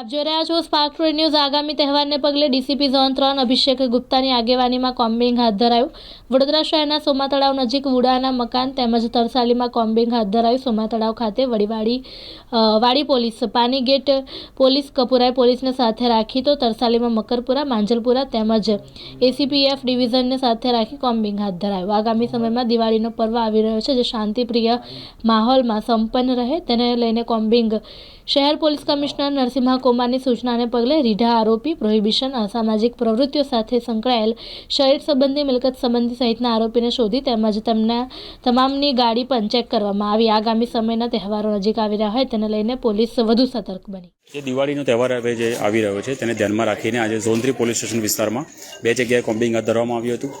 આપ જોઈ રહ્યા છો સ્પાર્ક ટ્રેડ ન્યૂઝ આગામી તહેવારને પગલે ડીસીપી ઝોન ત્રણ અભિષેક ગુપ્તાની આગેવાનીમાં કોમ્બિંગ હાથ ધરાયું. વડોદરા શહેરના સોમા તળાવ નજીક વુડાના મકાન તેમજ તરસાલીમાં કોમ્બિંગ હાથ ધરાયું. સોમા તળાવ ખાતે વડીવાડી વાડી પોલીસ, પાની ગેટ પોલીસ કપુરાએ પોલીસને સાથે રાખી તો તરસાલીમાં મકરપુરા, માંજલપુરા તેમજ એસીપીએફ ડિવિઝનને સાથે રાખી કોમ્બિંગ હાથ ધરાયું. આગામી સમયમાં દિવાળીનો પર્વ આવી રહ્યો છે જે શાંતિપ્રિય માહોલમાં સંપન્ન રહે. તેને લઈને કોમ્બિંગ શહેર પોલીસ કમિશનર નરસિંહા કુમારની સૂચનાને પગલે રીઢા આરોપી પ્રોહિબિશન અસામાજિક પ્રવૃત્તિઓ સાથે સંકળાયેલ શરીર સંબંધી મિલકત સંબંધી સહિતના આરોપીને શોધી તેમજ તેમના તમામની ગાડી પણ ચેક કરવામાં આવી. આગામી સમયના તહેવારો નજીક આવી રહ્યા હોય તેને લઈને પોલીસ વધુ સતર્ક બની. જે દિવાળીનો તહેવાર હવે જે આવી રહ્યો છે તેને ધ્યાનમાં રાખીને આજે ઝોન થ્રી પોલીસ સ્ટેશન વિસ્તારમાં બે જગ્યાએ કોમ્બિંગ હાથ ધરવામાં આવ્યું હતું.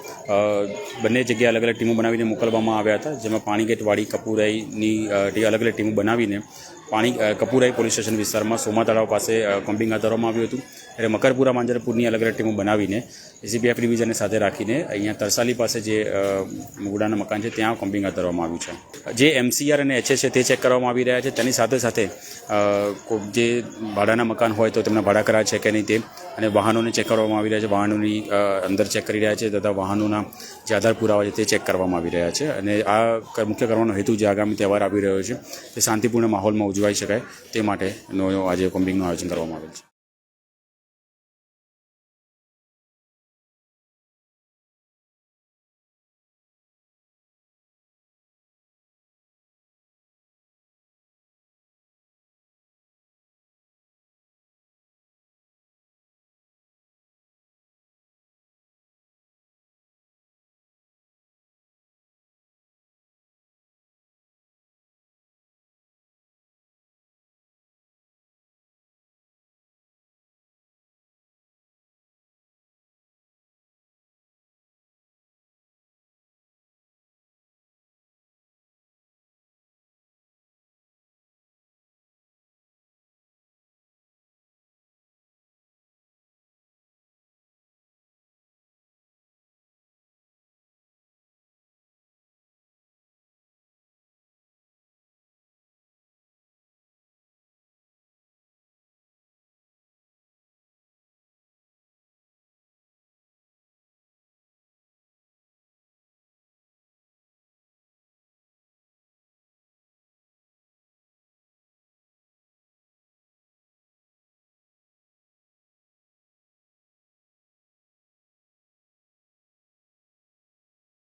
બંને જગ્યાએ અલગ અલગ ટીમો બનાવીને મોકલવામાં આવ્યા હતા, જેમાં પાણીગેટવાડી કપુરાઈની અલગ અલગ ટીમો બનાવીને પાણી કપુરાઈ પોલીસ સ્ટેશન વિસ્તારમાં સોમા તળાવ પાસે કમ્પિંગ હાથ ધરવામાં આવ્યું હતું. ત્યારે મકરપુરા, માંજરપુરની અલગ અલગ ટીમો બનાવીને એસીપીએફ ડિવિઝનને સાથે રાખીને અહીંયા તરસાલી પાસે જે મુગડાના મકાન છે, ત્યાં કોમ્બિંગ હાથ ધરવામાં આવ્યું છે. જે એમસીઆર અને એચએસ છે તે ચેક કરવામાં આવી રહ્યા છે. તેની સાથે સાથે જે ભાડાના મકાન હોય તો તેમના ભાડા કરાર છે કે નહીં તે અને વાહનોને ચેક કરવામાં આવી રહ્યા છે. વાહનોની અંદર ચેક કરી રહ્યા છે તથા વાહનોના જે આધાર પુરાવા છે તે ચેક કરવામાં આવી રહ્યા છે. અને આ મુખ્ય કરવાનો હેતુ જે આગામી તહેવાર આવી રહ્યો છે તે શાંતિપૂર્ણ માહોલમાં ઉજવાઈ શકાય તે માટેનો આજે કોમ્બિંગનું આયોજન કરવામાં આવેલ છે.